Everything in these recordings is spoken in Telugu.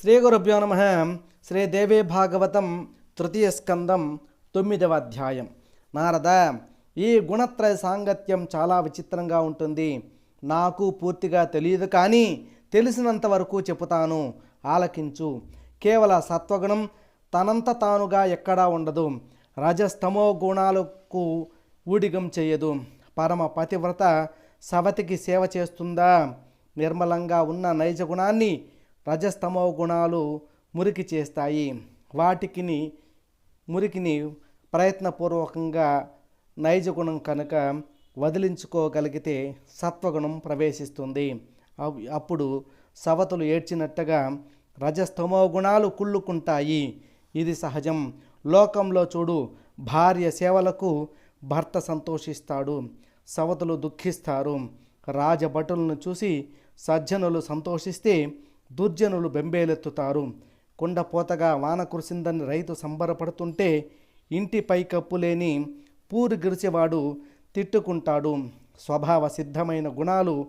శ్రీ గురుభ్యో నమ. శ్రీ దేవీ భాగవతం తృతీయ స్కందం తొమ్మిదవ అధ్యాయం. నారద ఈ గుణత్రయ సాంగత్యం చాలా విచిత్రంగా ఉంటుంది. నాకు పూర్తిగా తెలియదు కానీ తెలిసినంత వరకు చెబుతాను ఆలకించు. కేవల సత్వగుణం తనంత తానుగా ఎక్కడా ఉండదు. రజస్తమో గుణాలకు ఊడిగం చేయదు. పరమ పతివ్రత సవతికి సేవ చేస్తుందా? నిర్మలంగా ఉన్న నైజ గుణాన్ని రజస్తమో గుణాలు మురికి చేస్తాయి. వాటికిని మురికిని ప్రయత్నపూర్వకంగా నైజ గుణం కనుక వదిలించుకోగలిగితే సత్వగుణం ప్రవేశిస్తుంది. అప్పుడు సవతులు ఏడ్చినట్టుగా రజస్తమో గుణాలు కుళ్ళుకుంటాయి. ఇది సహజం. లోకంలో చూడు భార్య సేవలకు భర్త సంతోషిస్తాడు. సవతులు దుఃఖిస్తారు. రాజభటులను చూసి సజ్జనులు సంతోషిస్తే దుర్జనులు బెంబేలెత్తుతారు. కుండపోతగా వాన కురిసిందని రైతు సంబరపడుతుంటే ఇంటి పైకప్పు లేని పూరు గిరిచేవాడు తిట్టుకుంటాడు. స్వభావ సిద్ధమైన గుణాలు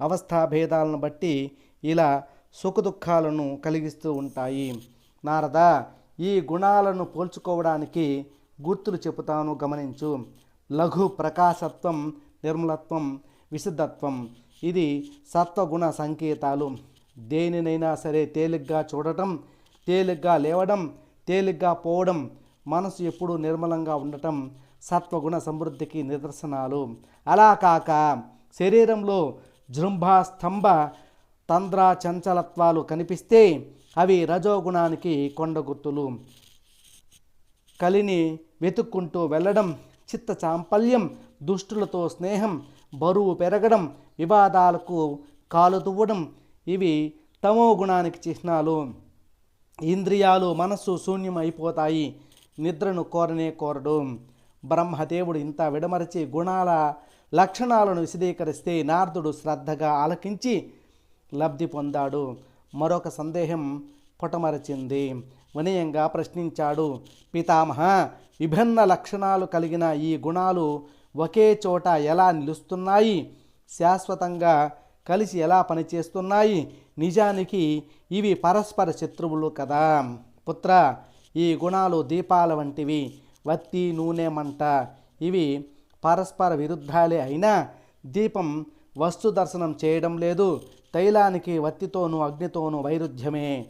అవస్థాభేదాలను బట్టి ఇలా సుఖదుఖాలను కలిగిస్తూ ఉంటాయి. నారద ఈ గుణాలను పోల్చుకోవడానికి గుర్తులు చెబుతాను గమనించు. లఘు ప్రకాశత్వం నిర్మలత్వం విశుద్ధత్వం ఇది సత్వగుణ సంకేతాలు. దేనినైనా సరే తేలిగ్గా చూడటం తేలిగ్గా లేవడం తేలిగ్గా పోవడం మనసు ఎప్పుడూ నిర్మలంగా ఉండటం సత్వగుణ సమృద్ధికి నిదర్శనాలు. అలా కాక శరీరంలో జృంభ స్తంభ తంద్ర చంచలత్వాలు కనిపిస్తే అవి రజోగుణానికి కొండ గుర్తులు. కలిని వెతుక్కుంటూ వెళ్ళడం చిత్త చాంపల్యం దుష్టులతో స్నేహం బరువు పెరగడం వివాదాలకు కాలు తువ్వడం ఇవి తమో గుణానికి చిహ్నాలు. ఇంద్రియాలు మనస్సు శూన్యం అయిపోతాయి నిద్రను కోరనే కోరడు. బ్రహ్మదేవుడు ఇంత విడమరచి గుణాల లక్షణాలను విశదీకరిస్తే నారదుడు శ్రద్ధగా ఆలకించి లబ్ధి పొందాడు. మరొక సందేహం పొటమరచింది. వినయంగా ప్రశ్నించాడు. పితామహ విభిన్న లక్షణాలు కలిగిన ఈ గుణాలు ఒకే చోట ఎలా నిలుస్తున్నాయి? శాశ్వతంగా కలిసి ఎలా పనిచేస్తున్నాయి నిజానికి ఇవి పరస్పర శత్రువులు కదా. పుత్ర ఈ గుణాలు దీపాల వంటివి. వత్తి నూనె మంట. ఇవి పరస్పర విరుద్ధాలే అయినా దీపం వస్తు దర్శనం చేయడం లేదు. తైలానికి వత్తితోనూ అగ్నితోనూ వైరుధ్యమే.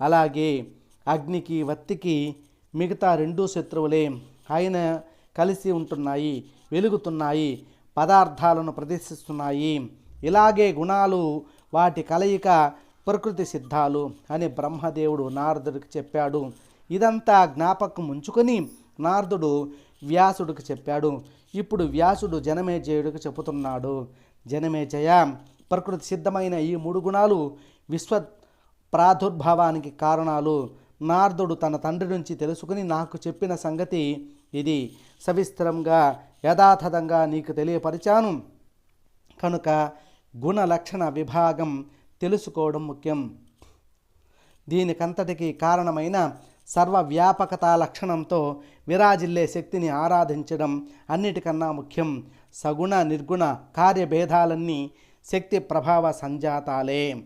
అలాగే అగ్నికి వత్తికి మిగతా రెండు శత్రువులే. ఆయన కలిసి ఉంటున్నాయి వెలుగుతున్నాయి పదార్థాలను ప్రదర్శిస్తున్నాయి. ఇలాగే గుణాలు వాటి కలయిక ప్రకృతి సిద్ధాలు అని బ్రహ్మదేవుడు నారదుడికి చెప్పాడు. ఇదంతా జ్ఞాపకం ఉంచుకొని నారదుడు వ్యాసుడికి చెప్పాడు. ఇప్పుడు వ్యాసుడు జనమేజయుడికి చెబుతున్నాడు. జనమేజయ ప్రకృతి సిద్ధమైన ఈ మూడు గుణాలు విశ్వ ప్రాదుర్భావానికి కారణాలు. నారదుడు తన తండ్రి నుంచి తెలుసుకుని నాకు చెప్పిన సంగతి ఇది. సవిస్తరంగా యథాతథంగా నీకు తెలియపరిచాను. కనుక గుణ లక్షణ విభాగం తెలుసుకోవడం ముఖ్యం. దీనికంతటికి కారణమైన సర్వవ్యాపకత లక్షణంతో విరాజిల్లే శక్తిని ఆరాధించడం అన్నిటికన్నా ముఖ్యం. సగుణ నిర్గుణ కార్యభేదాలన్నీ శక్తి ప్రభావ సంజాతాలే.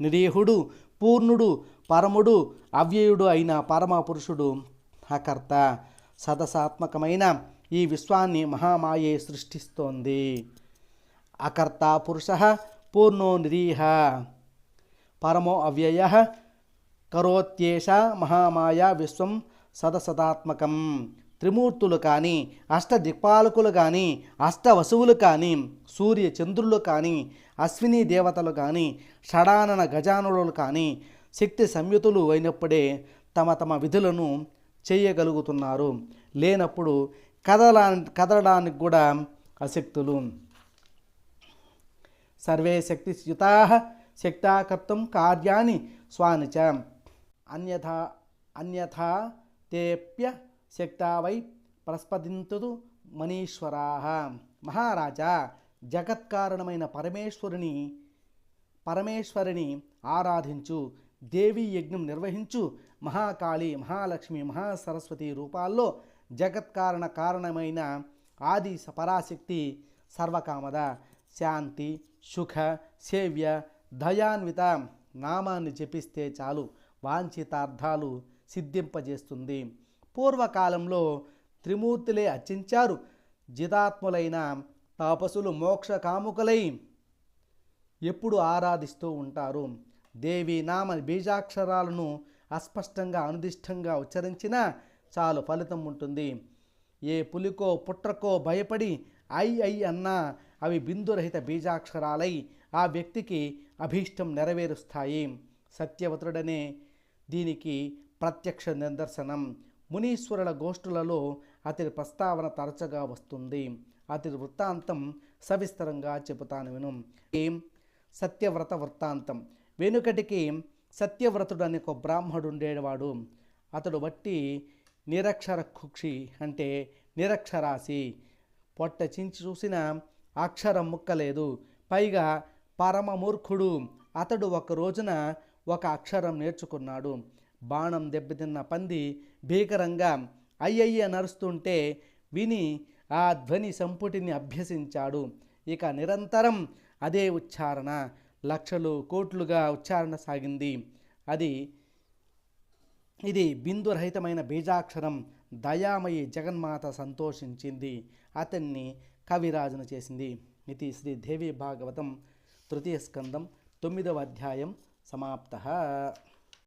నిరీహుడు పూర్ణుడు పరముడు అవ్యయుడు అయిన పరమ పురుషుడు అకర్త సదసాత్మకమైన ఈ విశ్వాన్ని మహామాయే సృష్టిస్తోంది. అకర్త పురుష పూర్ణో నిరీహ. పరమో అవ్యయ కరోత్యేష మహామాయ విశ్వం సదసదాత్మకం. త్రిమూర్తులు కానీ అష్టదిక్పాలకులు కానీ అష్టవసువులు కానీ సూర్య చంద్రులు కానీ అశ్విని దేవతలు కానీ షడానన గజానులు కానీ శక్తి సంయుతులు అయినప్పుడే తమ తమ విధులను చేయగలుగుతున్నారు. లేనప్పుడు కదలా కదలడానికి కూడా అశక్తులు. సర్వే శక్తియుతా శక్తా కర్తం కార్యాన్ని స్వాని చ అన్యథా అన్యథా తేప్య శక్తా వై ప్రస్పదింతు మనీశ్వరా. మహారాజా జగత్కారణమైన పరమేశ్వరుని పరమేశ్వరిని ఆరాధించు దేవీ యజ్ఞం నిర్వహించు మహాకాళి మహాలక్ష్మి మహాసరస్వతి రూపాల్లో జగత్కారణ కారణమైన ఆది పరాశక్తి సర్వకామద. శాంతి సుఖ సేవ్య దయాన్విత నామాన్ని జపిస్తే చాలు. వాంఛితార్థాలు సిద్ధింపజేస్తుంది. పూర్వకాలంలో త్రిమూర్తులే అర్చించారు. జితాత్ములైన తాపసులు మోక్ష కాముకులై ఎప్పుడు ఆరాధిస్తూ ఉంటారు. దేవి నామ బీజాక్షరాలను అస్పష్టంగా అనుదిష్టంగా ఉచ్చరించినా చాలు ఫలితం ఉంటుంది. ఏ పులికో పుట్రకో భయపడి ఐ ఐ అన్నా అవి బిందురహిత బీజాక్షరాలై ఆ వ్యక్తికి అభీష్టం నెరవేరుస్తాయి. సత్యవతుడనే దీనికి ప్రత్యక్ష నిదర్శనం. మునీశ్వరుల గోష్ఠులలో అతడి ప్రస్తావన తరచుగా వస్తుంది. అతడి వృత్తాంతం సవిస్తరంగా చెబుతాను విను. ఏం? సత్యవ్రత వృత్తాంతం. వెనుకటికి సత్యవ్రతుడు అనే ఒక బ్రాహ్మడు ఉండేవాడు అతడు బట్టి నిరక్షర కుక్షి అంటే నిరక్షరాశి పొట్ట చించి చూసిన అక్షరం ముక్కలేదు. పైగా పరమ మూర్ఖుడు అతడు ఒక రోజున ఒక అక్షరం నేర్చుకున్నాడు. బాణం దెబ్బతిన్న పంది భీకరంగా అయ్యయ్య నరుస్తుంటే విని ఆ ధ్వని సంపుటిని అభ్యసించాడు. ఇక నిరంతరం అదే ఉచ్చారణ లక్షలు కోట్లుగా ఉచ్చారణ సాగింది. అది ఇది బిందురహితమైన బీజాక్షరం దయామయి జగన్మాత సంతోషించింది. అతన్ని కవిరాజన చేసింది. ఇది శ్రీ దేవి భాగవతం తృతీయ స్కందం తొమ్మిదవ అధ్యాయం సమాప్త.